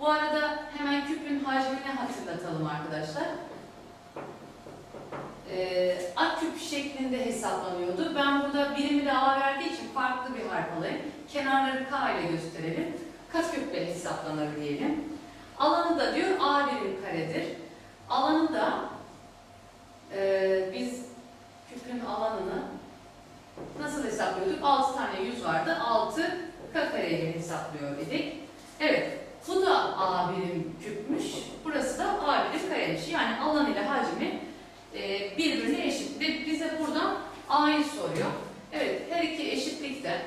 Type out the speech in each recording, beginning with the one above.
Bu arada hemen küpün hacmini hatırlatalım arkadaşlar. Ee, ak küp şeklinde hesaplanıyordu. Ben burada birimi de A verdiği için farklı bir harf alayım. Kenarları K ile gösterelim. Kat küple hesaplanır diyelim. Alanı da diyor A birim karedir. Alanı da e, biz küpün alanını nasıl hesaplıyorduk? 6 tane yüz vardı. 6 K kareyle hesaplıyor dedik. Evet. Bu da A birim küpmüş. Burası da A birim kareymiş. Yani alan ile hacmi e, birbirine eşit. Ve bize buradan A'yı soruyor. Evet, her iki eşitlikte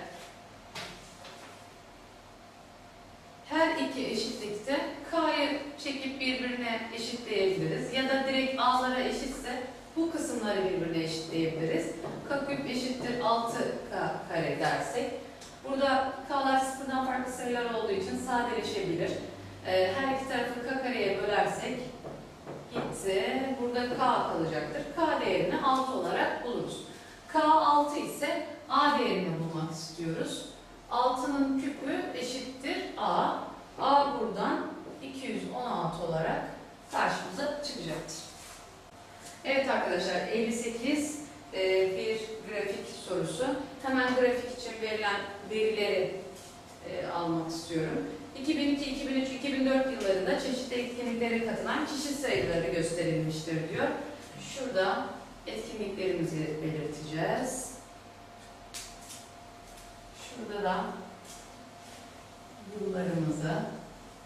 her iki eşitlikte K'yı çekip birbirine eşitleyebiliriz. Ya da direkt A'lara eşitse bu kısımları birbirine eşitleyebiliriz. K küp eşittir 6K kare dersek. Burada K'lar sıfırdan farklı sayılar olduğu için sadeleşebilir. Ee, her iki tarafı K kareye bölersek gitti. Burada K kalacaktır. K değerini 6 olarak buluruz. K 6 ise A değerini bulmak istiyoruz. 6'nın küpü eşittir A. A buradan 216 olarak karşımıza çıkacaktır. Evet arkadaşlar 58 e, bir grafik sorusu. Hemen grafik için verilen verileri e, almak istiyorum. 2002, 2003, 2004 yıllarında çeşitli etkinliklere katılan kişi sayıları gösterilmiştir diyor. Şurada etkinliklerimizi belirteceğiz. Şurada da yıllarımızı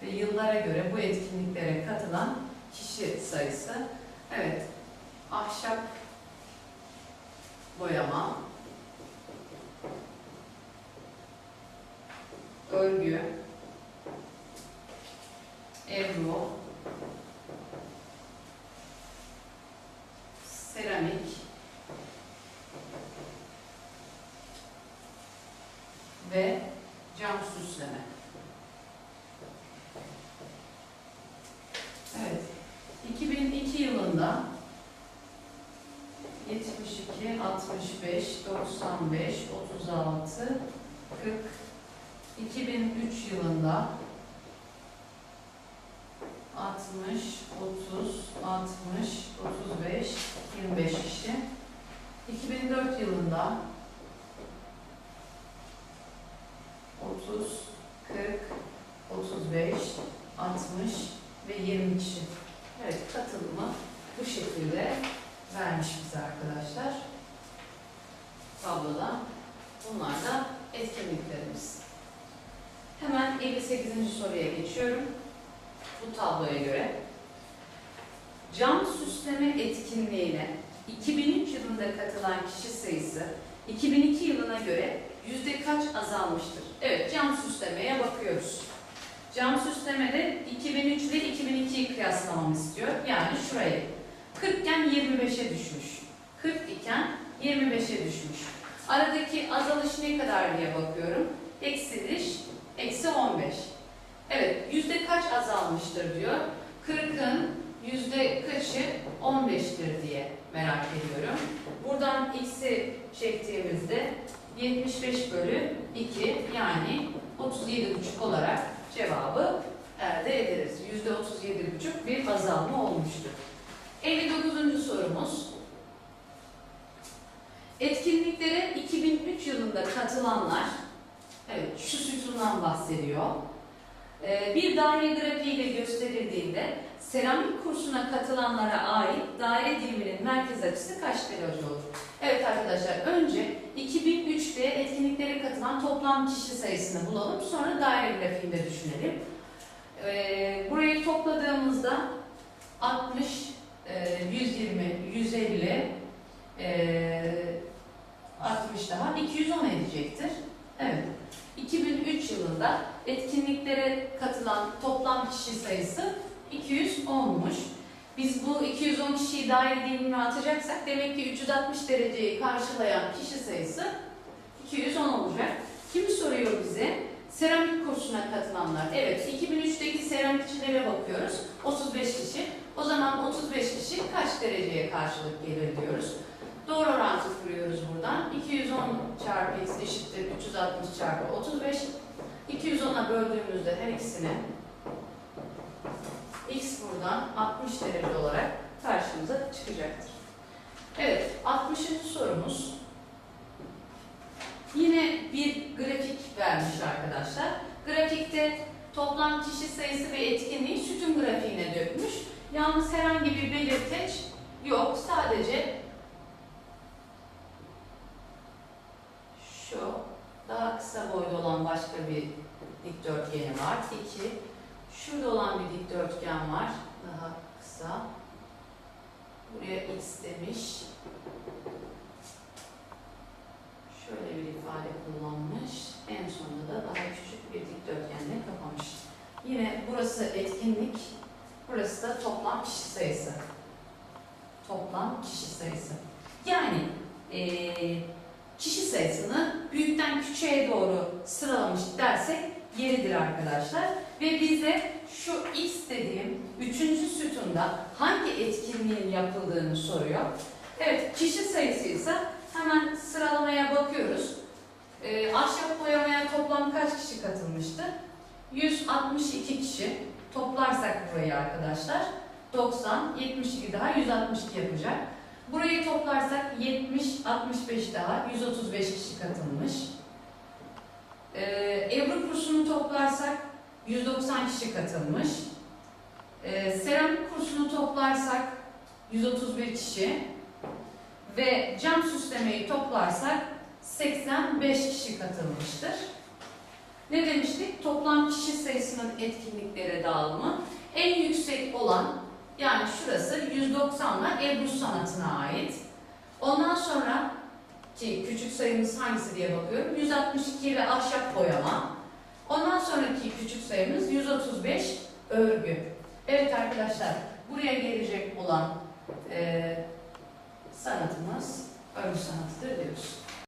ve yıllara göre bu etkinliklere katılan kişi sayısı. Evet, ahşap boyama, örgü, ebru, seramik, ve cam süsleme. Evet, 2002 yılında 72, 65, 95, 36, 40, 2003 yılında 60, 30, 60, 35, 25 kişi. 2004 yılında 30, 40, 35, 60 ve 20 kişi. Evet, katılımı bu şekilde vermiş bize arkadaşlar. Tabloda. Bunlar da etkinliklerimiz. Hemen 58. soruya geçiyorum. Bu tabloya göre. Cam süsleme etkinliğine 2003 yılında katılan kişi sayısı 2002 yılına göre yüzde kaç azalmıştır? Evet, cam süslemeye bakıyoruz. Cam süslemede 2003 ile 2002'yi kıyaslamamı istiyor. Yani şurayı. 40 iken 25'e düşmüş. 40 iken 25'e düşmüş. Aradaki azalış ne kadar diye bakıyorum. Eksiliş, eksi 15. Evet, yüzde kaç azalmıştır diyor. 40'ın yüzde kaçı 15'tir diye merak ediyorum. Buradan x'i çektiğimizde 75 bölü 2 yani 37,5 olarak cevabı elde ederiz. Yüzde 37,5 bir azalma olmuştur. 59. sorumuz. Etkinliklere 2003 yılında katılanlar, evet şu sütundan bahsediyor. Ee, Bir daire grafiğiyle gösterildiğinde seramik kursuna katılanlara ait daire diliminin merkez açısı kaç derece olur? Evet arkadaşlar önce 2003'te etkinliklere katılan toplam kişi sayısını bulalım. Sonra daire grafiğinde düşünelim. Ee, burayı topladığımızda 60, e, 120, 150, e, 60 daha 210 edecektir. Evet. 2003 yılında etkinliklere katılan toplam kişi sayısı 210'muş. Biz bu 210 kişiyi daire dilimine atacaksak demek ki 360 dereceyi karşılayan kişi sayısı 210 olacak. Kimi soruyor bize? Seramik kursuna katılanlar. Evet, 2003'teki seramikçilere bakıyoruz. 35 kişi. O zaman 35 kişi kaç dereceye karşılık gelir diyoruz. Doğru orantı kuruyoruz buradan. 210 çarpı x eşittir 360 çarpı 35. 210'a böldüğümüzde her ikisini şuradan 60 derece olarak karşımıza çıkacaktır. Evet, 60. sorumuz. Yine bir grafik vermiş arkadaşlar. Grafikte toplam kişi sayısı ve etkinliği sütun grafiğine dökmüş. Yalnız herhangi bir belirteç yok. Sadece şu daha kısa boyda olan başka bir dikdörtgeni var. İki, şurada olan bir dikdörtgen var. Daha kısa. Buraya x demiş. Şöyle bir ifade kullanmış. En sonunda da daha küçük bir dikdörtgenle kapamış. Yine burası etkinlik, burası da toplam kişi sayısı. Toplam kişi sayısı. Yani eee, kişi sayısını büyükten küçüğe doğru sıralamış dersek yeridir arkadaşlar. Ve bize şu x dediğim üçüncü sütunda hangi etkinliğin yapıldığını soruyor. Evet, kişi sayısı ise hemen sıralamaya bakıyoruz. Ee, ahşap boyamaya toplam kaç kişi katılmıştı? 162 kişi. Toplarsak burayı arkadaşlar 90, 72 daha 162 yapacak. Burayı toplarsak 70, 65 daha 135 kişi katılmış. Ee, Ebru kursunu toplarsak 190 kişi katılmış. Ee, seramik kursunu toplarsak 131 kişi ve cam süslemeyi toplarsak 85 kişi katılmıştır. Ne demiştik? Toplam kişi sayısının etkinliklere dağılımı en yüksek olan yani şurası 190 ile Ebru sanatına ait. Ondan sonra ki küçük sayımız hangisi diye bakıyorum. 162 ile ahşap boyama. Ondan sonraki küçük sayımız 135 örgü. Evet arkadaşlar buraya gelecek olan e, sanatımız örgü sanatıdır diyoruz.